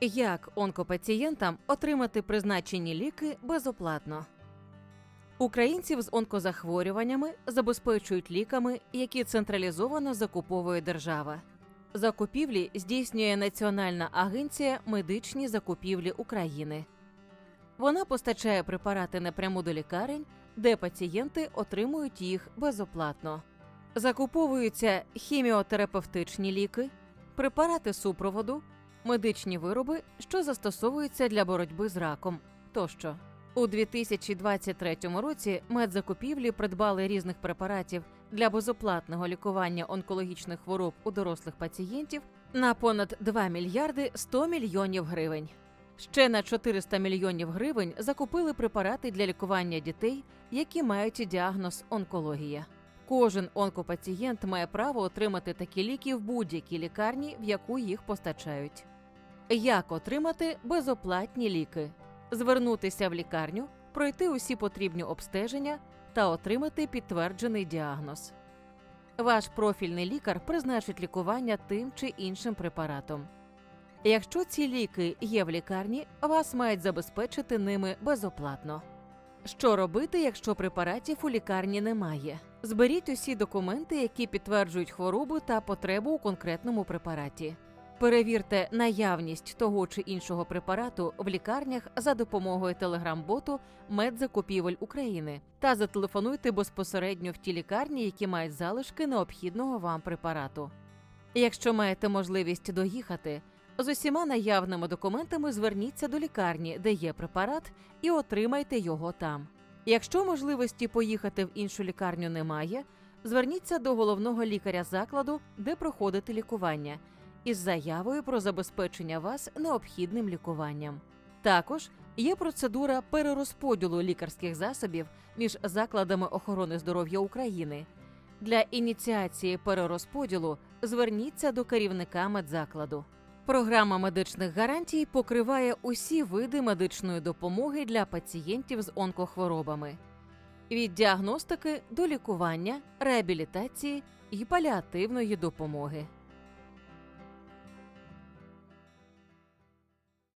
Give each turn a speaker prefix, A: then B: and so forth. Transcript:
A: Як онкопацієнтам отримати призначені ліки безоплатно? Українців з онкозахворюваннями забезпечують ліками, які централізовано закуповує держава. Закупівлі здійснює Національна агенція медичні закупівлі України. Вона постачає препарати напряму до лікарень, де пацієнти отримують їх безоплатно. Закуповуються хіміотерапевтичні ліки, препарати супроводу, медичні вироби, що застосовуються для боротьби з раком тощо. У 2023 році медзакупівлі придбали різних препаратів для безоплатного лікування онкологічних хвороб у дорослих пацієнтів на понад 2 мільярди 100 мільйонів гривень. Ще на 400 мільйонів гривень закупили препарати для лікування дітей, які мають діагноз онкологія. Кожен онкопацієнт має право отримати такі ліки в будь-якій лікарні, в яку їх постачають. Як отримати безоплатні ліки? Звернутися в лікарню, пройти усі потрібні обстеження та отримати підтверджений діагноз. Ваш профільний лікар призначить лікування тим чи іншим препаратом. Якщо ці ліки є в лікарні, вас мають забезпечити ними безоплатно. Що робити, якщо препаратів у лікарні немає? Зберіть усі документи, які підтверджують хворобу та потребу у конкретному препараті. Перевірте наявність того чи іншого препарату в лікарнях за допомогою телеграм-боту Медзакупівель України та зателефонуйте безпосередньо в ті лікарні, які мають залишки необхідного вам препарату. Якщо маєте можливість доїхати, з усіма наявними документами зверніться до лікарні, де є препарат, і отримайте його там. Якщо можливості поїхати в іншу лікарню немає, зверніться до головного лікаря закладу, де проходите лікування, із заявою про забезпечення вас необхідним лікуванням. Також є процедура перерозподілу лікарських засобів між закладами охорони здоров'я України. Для ініціації перерозподілу зверніться до керівника медзакладу. Програма медичних гарантій покриває усі види медичної допомоги для пацієнтів з онкохворобами від діагностики до лікування, реабілітації і паліативної допомоги.